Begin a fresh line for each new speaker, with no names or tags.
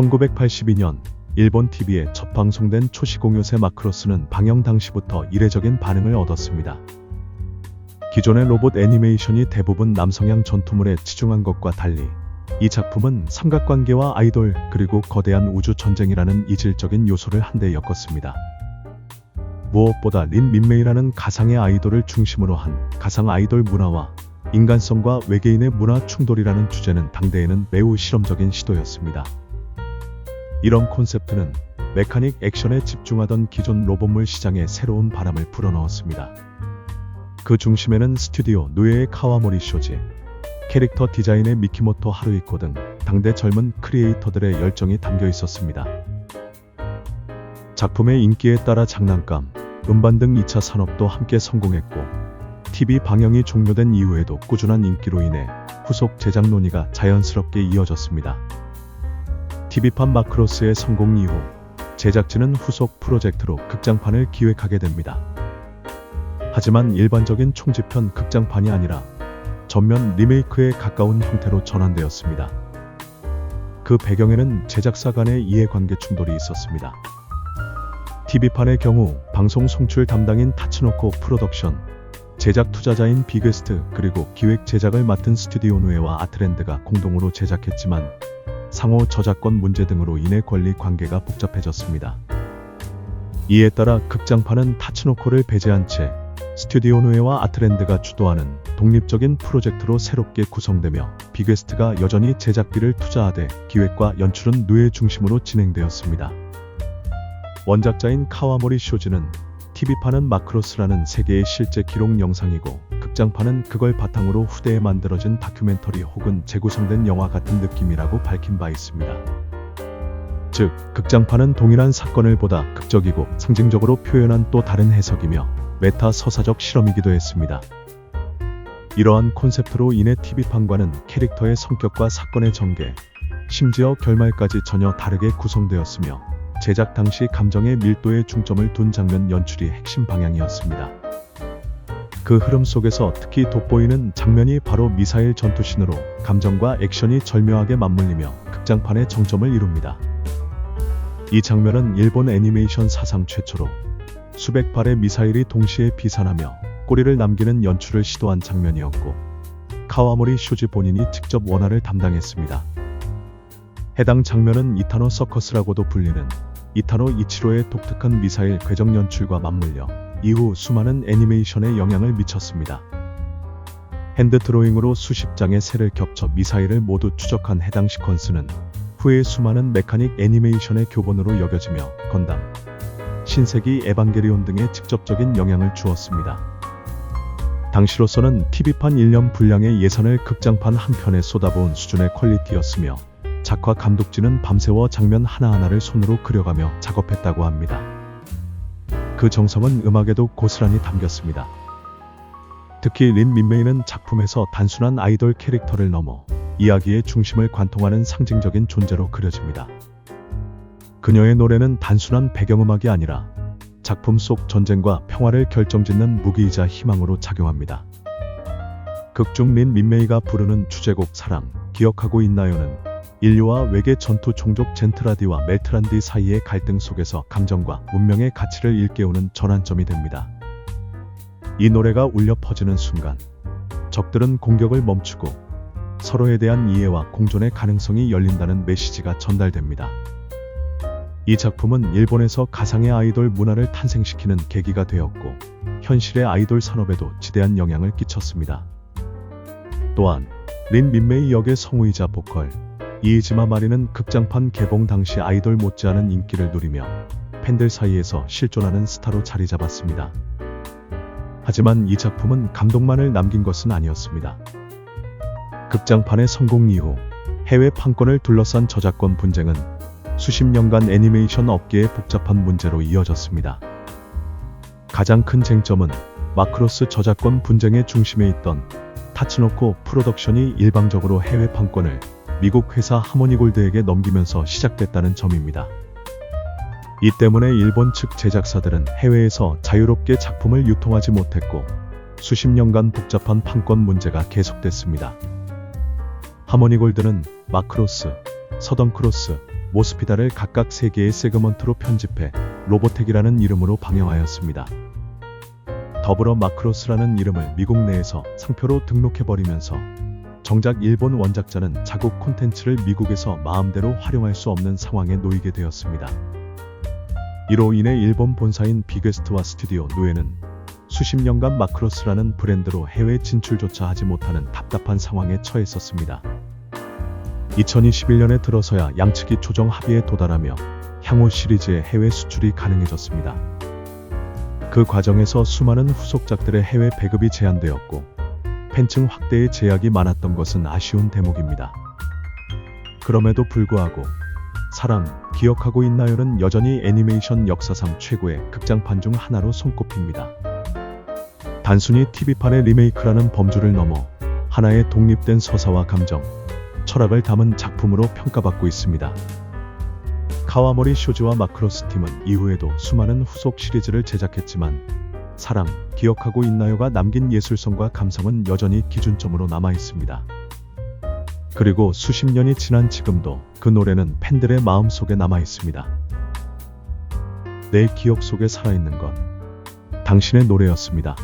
1982년 일본 TV에 첫 방송된 초시공요새 마크로스는 방영 당시부터 이례적인 반응을 얻었습니다. 기존의 로봇 애니메이션이 대부분 남성향 전투물에 치중한 것과 달리 이 작품은 삼각관계와 아이돌 그리고 거대한 우주 전쟁이라는 이질적인 요소를 한데 엮었습니다. 무엇보다 린 민메이라는 가상의 아이돌을 중심으로 한 가상 아이돌 문화와 인간성과 외계인의 문화 충돌이라는 주제는 당대에는 매우 실험적인 시도였습니다. 이런 콘셉트는 메카닉 액션에 집중하던 기존 로봇물 시장에 새로운 바람을 불어넣었습니다. 그 중심에는 스튜디오 노예의 카와모리 쇼지, 캐릭터 디자인의 미키모토 하루이코 등 당대 젊은 크리에이터들의 열정이 담겨 있었습니다. 작품의 인기에 따라 장난감, 음반 등 2차 산업도 함께 성공했고, TV 방영이 종료된 이후에도 꾸준한 인기로 인해 후속 제작 논의가 자연스럽게 이어졌습니다. TV판 마크로스의 성공 이후 제작진은 후속 프로젝트로 극장판을 기획하게 됩니다. 하지만 일반적인 총집편 극장판이 아니라 전면 리메이크에 가까운 형태로 전환되었습니다. 그 배경에는 제작사 간의 이해관계 충돌이 있었습니다. TV판의 경우 방송 송출 담당인 타츠노코 프로덕션, 제작 투자자인 비게스트 그리고 기획 제작을 맡은 스튜디오 노에와 아트랜드가 공동으로 제작했지만 상호 저작권 문제 등으로 인해 권리 관계가 복잡해졌습니다. 이에 따라 극장판은 타츠노코를 배제한 채 스튜디오 노에와 아트랜드가 주도하는 독립적인 프로젝트로 새롭게 구성되며 비게스트가 여전히 제작비를 투자하되 기획과 연출은 노예 중심으로 진행되었습니다. 원작자인 카와모리 쇼즈는 TV판은 마크로스라는 세계의 실제 기록 영상이고 극장판은 그걸 바탕으로 후대에 만들어진 다큐멘터리 혹은 재구성된 영화 같은 느낌이라고 밝힌 바 있습니다. 즉, 극장판은 동일한 사건을 보다 극적이고 상징적으로 표현한 또 다른 해석이며 메타 서사적 실험이기도 했습니다. 이러한 콘셉트로 인해 TV판과는 캐릭터의 성격과 사건의 전개, 심지어 결말까지 전혀 다르게 구성되었으며 제작 당시 감정의 밀도에 중점을 둔 장면 연출이 핵심 방향이었습니다. 그 흐름 속에서 특히 돋보이는 장면이 바로 미사일 전투신으로 감정과 액션이 절묘하게 맞물리며 극장판의 정점을 이룹니다. 이 장면은 일본 애니메이션 사상 최초로 수백 발의 미사일이 동시에 비산하며 꼬리를 남기는 연출을 시도한 장면이었고 카와모리 쇼지 본인이 직접 원화를 담당했습니다. 해당 장면은 이타노 서커스라고도 불리는 이타노 이치로의 독특한 미사일 궤적 연출과 맞물려 이후 수많은 애니메이션에 영향을 미쳤습니다. 핸드 드로잉으로 수십 장의 새를 겹쳐 미사일을 모두 추적한 해당 시퀀스는 후에 수많은 메카닉 애니메이션의 교본으로 여겨지며 건담, 신세기 에반게리온 등에 직접적인 영향을 주었습니다. 당시로서는 TV판 1년 분량의 예산을 극장판 한 편에 쏟아부은 수준의 퀄리티였으며 작화 감독진은 밤새워 장면 하나하나를 손으로 그려가며 작업했다고 합니다. 그 정성은 음악에도 고스란히 담겼습니다. 특히 린 민메이는 작품에서 단순한 아이돌 캐릭터를 넘어 이야기의 중심을 관통하는 상징적인 존재로 그려집니다. 그녀의 노래는 단순한 배경음악이 아니라 작품 속 전쟁과 평화를 결정짓는 무기이자 희망으로 작용합니다. 극중 린 민메이가 부르는 주제곡 사랑, 기억하고 있나요는 인류와 외계 전투 종족 젠트라디와 멜트란디 사이의 갈등 속에서 감정과 운명의 가치를 일깨우는 전환점이 됩니다. 이 노래가 울려 퍼지는 순간 적들은 공격을 멈추고 서로에 대한 이해와 공존의 가능성이 열린다는 메시지가 전달됩니다. 이 작품은 일본에서 가상의 아이돌 문화를 탄생시키는 계기가 되었고 현실의 아이돌 산업에도 지대한 영향을 끼쳤습니다. 또한 린 민메이 역의 성우이자 보컬 이에지마 마리는 극장판 개봉 당시 아이돌 못지않은 인기를 누리며 팬들 사이에서 실존하는 스타로 자리 잡았습니다. 하지만 이 작품은 감동만을 남긴 것은 아니었습니다. 극장판의 성공 이후 해외 판권을 둘러싼 저작권 분쟁은 수십 년간 애니메이션 업계의 복잡한 문제로 이어졌습니다. 가장 큰 쟁점은 마크로스 저작권 분쟁의 중심에 있던 타츠노코 프로덕션이 일방적으로 해외 판권을 미국 회사 하모니골드에게 넘기면서 시작됐다는 점입니다. 이 때문에 일본 측 제작사들은 해외에서 자유롭게 작품을 유통하지 못했고 수십 년간 복잡한 판권 문제가 계속됐습니다. 하모니골드는 마크로스, 서던크로스, 모스피다를 각각 3개의 세그먼트로 편집해 로보텍이라는 이름으로 방영하였습니다. 더불어 마크로스라는 이름을 미국 내에서 상표로 등록해버리면서 정작 일본 원작자는 자국 콘텐츠를 미국에서 마음대로 활용할 수 없는 상황에 놓이게 되었습니다. 이로 인해 일본 본사인 비게스트와 스튜디오 노에는 수십 년간 마크로스라는 브랜드로 해외 진출조차 하지 못하는 답답한 상황에 처했었습니다. 2021년에 들어서야 양측이 조정 합의에 도달하며 향후 시리즈의 해외 수출이 가능해졌습니다. 그 과정에서 수많은 후속작들의 해외 배급이 제한되었고 팬층 확대에 제약이 많았던 것은 아쉬운 대목입니다. 그럼에도 불구하고 사랑, 기억하고 있나요는 여전히 애니메이션 역사상 최고의 극장판 중 하나로 손꼽힙니다. 단순히 TV판의 리메이크라는 범주를 넘어 하나의 독립된 서사와 감정, 철학을 담은 작품으로 평가받고 있습니다. 카와모리 쇼즈와 마크로스 팀은 이후에도 수많은 후속 시리즈를 제작했지만 사랑, 기억하고 있나요가 남긴 예술성과 감성은 여전히 기준점으로 남아 있습니다. 그리고 수십 년이 지난 지금도 그 노래는 팬들의 마음 속에 남아 있습니다. 내 기억 속에 살아있는 건 당신의 노래였습니다.